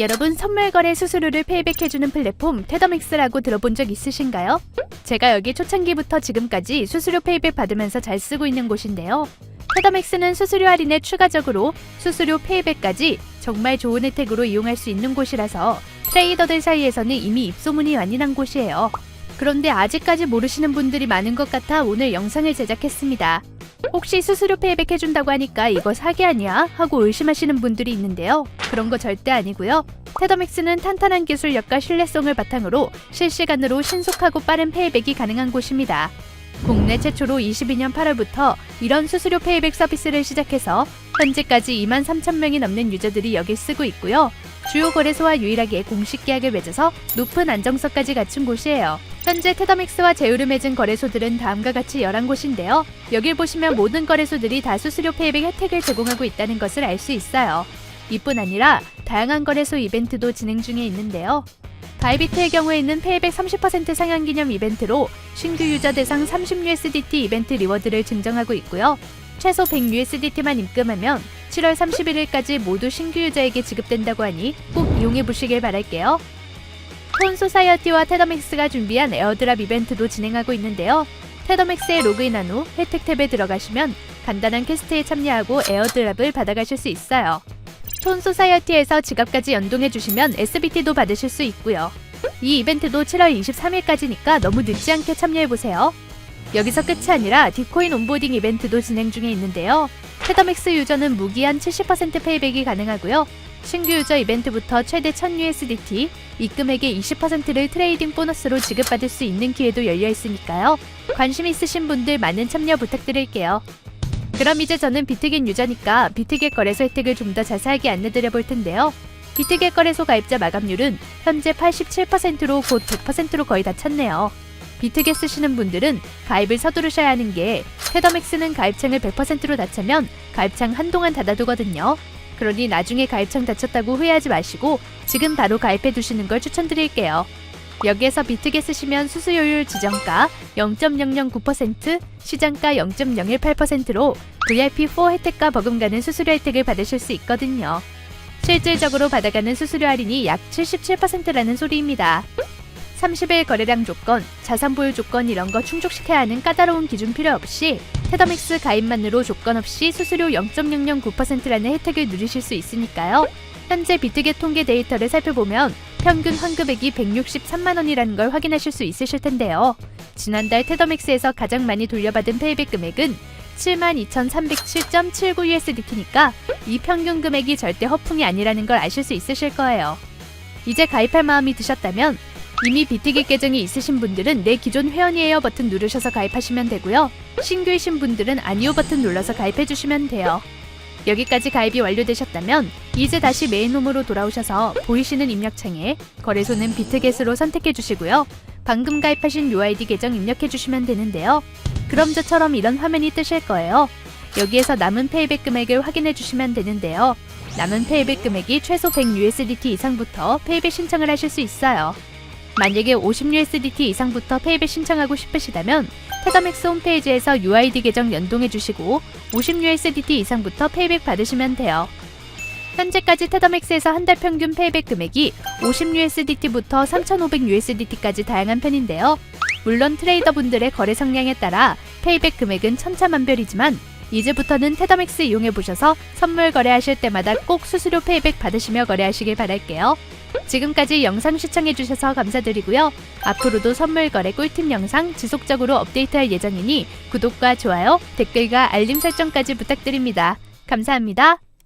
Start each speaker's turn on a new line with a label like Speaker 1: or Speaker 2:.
Speaker 1: 여러분 선물 거래 수수료를 페이백해주는 플랫폼 테더믹스라고 들어본 적 있으신가요? 제가 여기 초창기부터 지금까지 수수료 페이백 받으면서 잘 쓰고 있는 곳인데요. 테더맥스는 수수료 할인에 추가적으로 수수료 페이백까지 정말 좋은 혜택으로 이용할 수 있는 곳이라서 트레이더들 사이에서는 이미 입소문이 많이 난 곳이에요. 그런데 아직까지 모르시는 분들이 많은 것 같아 오늘 영상을 제작했습니다. 혹시 수수료 페이백 해준다고 하니까 이거 사기 아니야? 하고 의심하시는 분들이 있는데요. 그런 거 절대 아니고요. 테더맥스는 탄탄한 기술력과 신뢰성을 바탕으로 실시간으로 신속하고 빠른 페이백이 가능한 곳입니다. 국내 최초로 22년 8월부터 이런 수수료 페이백 서비스를 시작해서 현재까지 2만 3천 명이 넘는 유저들이 여길 쓰고 있고요. 주요 거래소와 유일하게 공식 계약을 맺어서 높은 안정성까지 갖춘 곳이에요. 현재 테더맥스와 제휴를 맺은 거래소들은 다음과 같이 11곳인데요. 여길 보시면 모든 거래소들이 다 수수료 페이백 혜택을 제공하고 있다는 것을 알 수 있어요. 이뿐 아니라 다양한 거래소 이벤트도 진행 중에 있는데요. 바이비트의 경우에는 페이백 30% 상향 기념 이벤트로 신규 유저 대상 30USDT 이벤트 리워드를 증정하고 있고요. 최소 100USDT만 입금하면 7월 31일까지 모두 신규 유저에게 지급된다고 하니 꼭 이용해 보시길 바랄게요. 톤 소사이어티와 테더맥스가 준비한 에어드랍 이벤트도 진행하고 있는데요. 테더맥스에 로그인한 후 혜택 탭에 들어가시면 간단한 퀘스트에 참여하고 에어드랍을 받아가실 수 있어요. 톤 소사이어티에서 지갑까지 연동해 주시면 SBT도 받으실 수 있고요. 이 이벤트도 7월 23일까지니까 너무 늦지 않게 참여해 보세요. 여기서 끝이 아니라 디코인 온보딩 이벤트도 진행 중에 있는데요. 테더맥스 유저는 무기한 70% 페이백이 가능하고요. 신규 유저 이벤트부터 최대 1000USDT, 입금액의 20%를 트레이딩 보너스로 지급받을 수 있는 기회도 열려 있으니까요. 관심 있으신 분들 많은 참여 부탁드릴게요. 그럼 이제 저는 비트겟 유저니까 비트겟 거래소 혜택을 좀 더 자세하게 안내드려 볼 텐데요. 비트겟 거래소 가입자 마감률은 현재 87%로 곧 100%로 거의 다 찼네요. 비트겟 쓰시는 분들은 가입을 서두르셔야 하는 게 테더맥스는 가입창을 100%로 닫차면 가입창 한동안 닫아두거든요. 그러니 나중에 가입창 닫혔다고 후회하지 마시고 지금 바로 가입해 두시는 걸 추천드릴게요. 여기에서 비트겟 쓰시면 수수료율 지정가 0.009%, 시장가 0.018%로 VIP4 혜택과 버금가는 수수료 혜택을 받으실 수 있거든요. 실질적으로 받아가는 수수료 할인이 약 77%라는 소리입니다. 30일 거래량 조건, 자산 보유 조건 이런 거 충족시켜야 하는 까다로운 기준 필요 없이 테더믹스 가입만으로 조건 없이 수수료 0.009%라는 혜택을 누리실 수 있으니까요. 현재 비트겟 통계 데이터를 살펴보면 평균 환급액이 163만 원이라는 걸 확인하실 수 있으실 텐데요. 지난달 테더맥스에서 가장 많이 돌려받은 페이백 금액은 72,307.79USDT니까 이 평균 금액이 절대 허풍이 아니라는 걸 아실 수 있으실 거예요. 이제 가입할 마음이 드셨다면 이미 비트겟 계정이 있으신 분들은 내 기존 회원이에요 버튼 누르셔서 가입하시면 되고요. 신규이신 분들은 아니요 버튼 눌러서 가입해 주시면 돼요. 여기까지 가입이 완료되셨다면 이제 다시 메인홈으로 돌아오셔서 보이시는 입력창에 거래소는 비트겟으로 선택해 주시고요. 방금 가입하신 UID 계정 입력해 주시면 되는데요. 그럼 저처럼 이런 화면이 뜨실 거예요. 여기에서 남은 페이백 금액을 확인해 주시면 되는데요. 남은 페이백 금액이 최소 100USDT 이상부터 페이백 신청을 하실 수 있어요. 만약에 50USDT 이상부터 페이백 신청하고 싶으시다면 테더맥스 홈페이지에서 UID 계정 연동해 주시고 50USDT 이상부터 페이백 받으시면 돼요. 현재까지 테더맥스에서 한 달 평균 페이백 금액이 50USDT부터 3,500USDT까지 다양한 편인데요. 물론 트레이더분들의 거래 성량에 따라 페이백 금액은 천차만별이지만 이제부터는 테더맥스 이용해 보셔서 선물 거래하실 때마다 꼭 수수료 페이백 받으시며 거래하시길 바랄게요. 지금까지 영상 시청해주셔서 감사드리고요. 앞으로도 선물 거래 꿀팁 영상 지속적으로 업데이트할 예정이니 구독과 좋아요, 댓글과 알림 설정까지 부탁드립니다. 감사합니다.